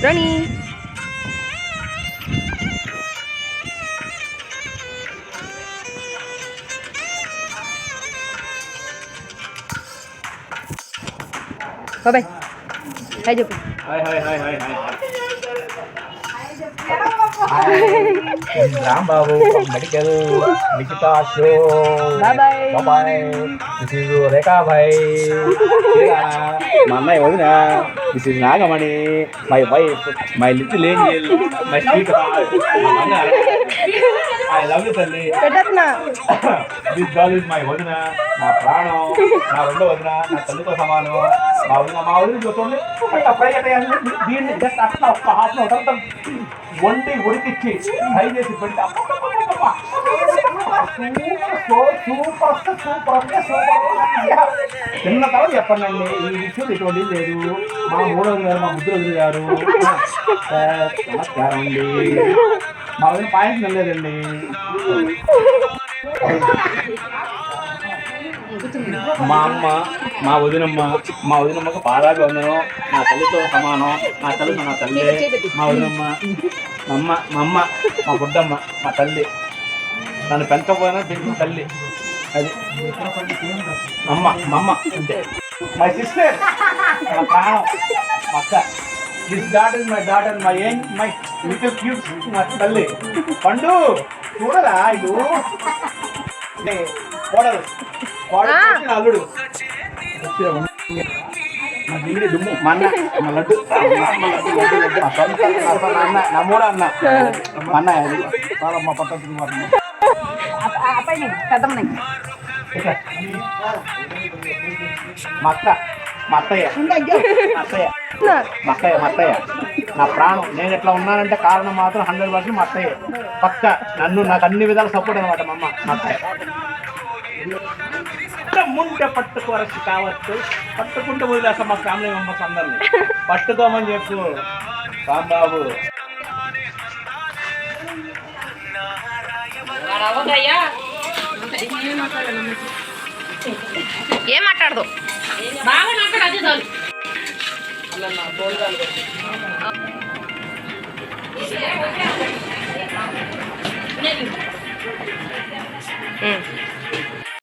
Ronnie. Bye bye. Hai Jupi. Hai hai hai hai hai. Rambabu medical Nikhita show బాబాయ్ this is Rekhabai మా అన్నయ్య వదిన this is Nagamani my wife my little angel my sweet I love you తల్లి this girl is my వదిన నా ప్రాణం నా రెండో వదిన నా తల్లితో సమానం. మా వదిన మా వదిన చూస్తుంది అట్లా ఫ్రై అయ్యాను దీన్ని జస్ట్ అట్లా ఒక్క హాఫ్ తర్వాత వండి ఉడికిచ్చి చేసి పెడితే సూపర్ సూపర్ తిన్న తర్వాత చెప్పండి ఈ విషయం ఇటువంటి లేదు. మా మూడో గారు మా ముద్ర గారు. నమస్కారం అండి. మా పాయింట్ వెళ్ళలేదండి మా అమ్మ మా వదినమ్మ మా వదినమ్మకు పాదాభి వందనం నా తల్లితో సమానం నా తల్లి నా తల్లి మా వదినమ్మ మా అమ్మ మా అమ్మ మా బుడ్డమ్మ మా తల్లి. నన్ను పెంచకపోయినా పెంచిన తల్లి. అది. అమ్మ మా అమ్మ అంతే. మై సిస్టర్ మా ప్రాణం మా అక్క. This daughter my daughter my ఏం మై లిటిల్ క్యూట్ మా తల్లి. పండు చూడరా ఇటు? కోడలు మా అక్క మా అత్తయ్య. అత్తయ్య మా అత్తయ్య మా అత్తయ్య. నా ప్రాణం. నేను ఎట్లా ఉన్నానంటే కారణం మాత్రం హండ్రెడ్ పర్సెంట్ మా అత్తయ్య. పక్క నన్ను నాకు అన్ని విధాలు సపోర్ట్ అనమాట మా అమ్మ మా అత్తయ్య. ముంటే పట్టుకోరచ్చు కావచ్చు. పట్టుకుంటే వదిలేస్తాం మా ఫ్యామిలీ మెంబర్స్ అందరినీ. పట్టుకోమని చెప్పు. రాంబాబు. ఏం మాట్లాడదు? బాగా మాట్లాడు అది